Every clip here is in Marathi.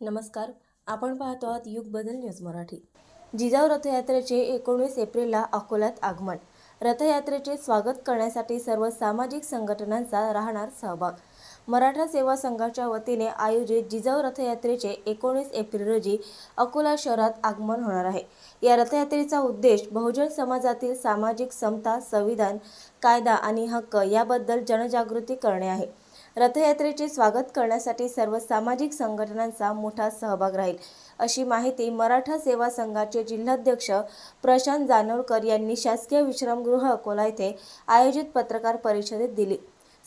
नमस्कार. आपण पाहतो आहात युग बदल न्यूज मराठी. जिजाऊ रथयात्रेचे एकोणीस एप्रिलला अकोल्यात आगमन. रथयात्रेचे स्वागत करण्यासाठी सर्व सामाजिक संघटनांचा राहणार सहभाग. मराठा सेवा संघाच्या वतीने आयोजित जिजाऊ रथयात्रेचे एकोणीस एप्रिल रोजी अकोला शहरात आगमन होणार आहे. या रथयात्रेचा उद्देश बहुजन समाजातील सामाजिक समता संविधान कायदा आणि हक्क याबद्दल जनजागृती करणे आहे. रथयात्रेचे स्वागत करण्यासाठी सर्व सामाजिक संघटनांचा मोठा सहभाग राहील अशी माहिती मराठा सेवा संघाचे जिल्हाध्यक्ष प्रशांत जानोरकर यांनी शासकीय विश्रामगृह अकोला येथे आयोजित पत्रकार परिषदेत दिली.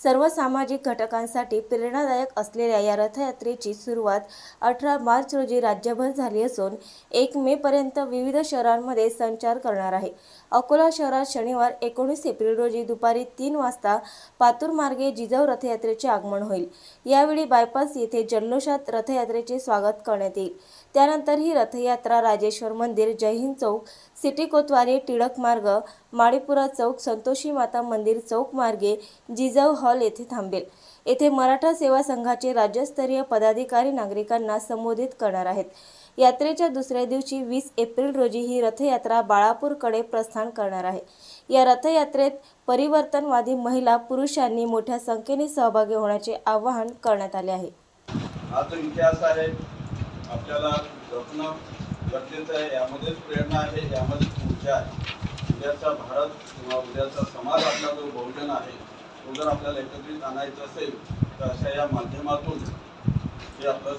सर्व सामाजिक घटकांसाठी प्रेरणादायक असलेल्या या रथयात्रेची सुरुवात अठरा मार्च रोजी राज्यभर झाली असून एक मे पर्यंत विविध शहरांमध्ये संचार करणार आहे. अकोला शहरात शनिवार एकोणीस एप्रिल रोजी दुपारी तीन वाजता पातूर मार्गे जिजाऊ रथयात्रेचे आगमन होईल. यावेळी बायपास येथे जल्लोषात रथयात्रेचे स्वागत करण्यात येईल. त्यानंतर ही रथयात्रा राजेश्वर मंदिर जयहिंद चौक सिटी कोतवारी टिळक मार्ग माळीपुरा चौक संतोषी माता मंदिर चौक मार्गे जिजाऊ हॉल येथे थांबेल. येथे मराठा सेवा संघाचे राज्यस्तरीय पदाधिकारी नागरिकांना संबोधित करणार आहेत. यात्रेच्या दुसऱ्या दिवशी वीस एप्रिल रोजी ही रथयात्रा बाळापूरकडे प्रस्थान करणार आहे. या रथयात्रेत परिवर्तनवादी महिला पुरुषांनी मोठ्या संख्येने सहभागी होण्याचे आवाहन करण्यात आले आहे. हा जो इतिहास आहे आपल्याला गरजेचं आहे यामध्येच प्रेरणा आहे यामध्येच ऊर्जा आहे. उद्याचा भारत किंवा उद्याचा समाज आपला जो बहुजन आहे तो जर आपल्याला एकत्रित आणायचा असेल तर अशा या माध्यमातून हे आपलं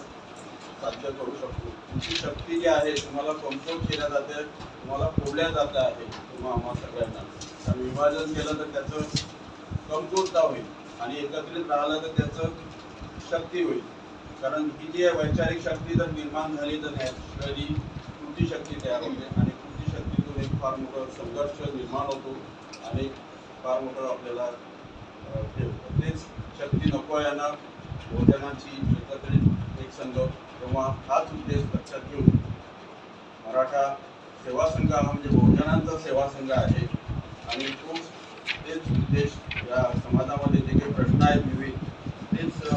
साध्य करू शकतो. तुमची शक्ती जी आहे तुम्हाला कमजोर केल्या जाते तुम्हाला फोडल्या जात आहे तुम्हा आम्हा सगळ्यांना. आणि विभाजन केलं तर त्याचं कमजोरता होईल आणि एकत्रित राहिलं तर त्याचं शक्ती होईल. कारण ही जी आहे वैचारिक शक्ती जर निर्माण झाली तर नॅचरली कृती शक्ती तयार होते आणि कृती शक्तीतून एक फार मोठं संघर्ष निर्माण होतो आणि फार मोठं आपल्याला तेच शक्ती नको यांना. भोजनाची एकत्रित एक संघ. तेव्हा हाच उद्देश लक्षात घेऊन मराठा सेवा संघ हा म्हणजे बहुजनांचा सेवा संघ आहे. आणि तो तेच उद्देश या समाजामध्ये जे काही प्रश्न आहेत विविध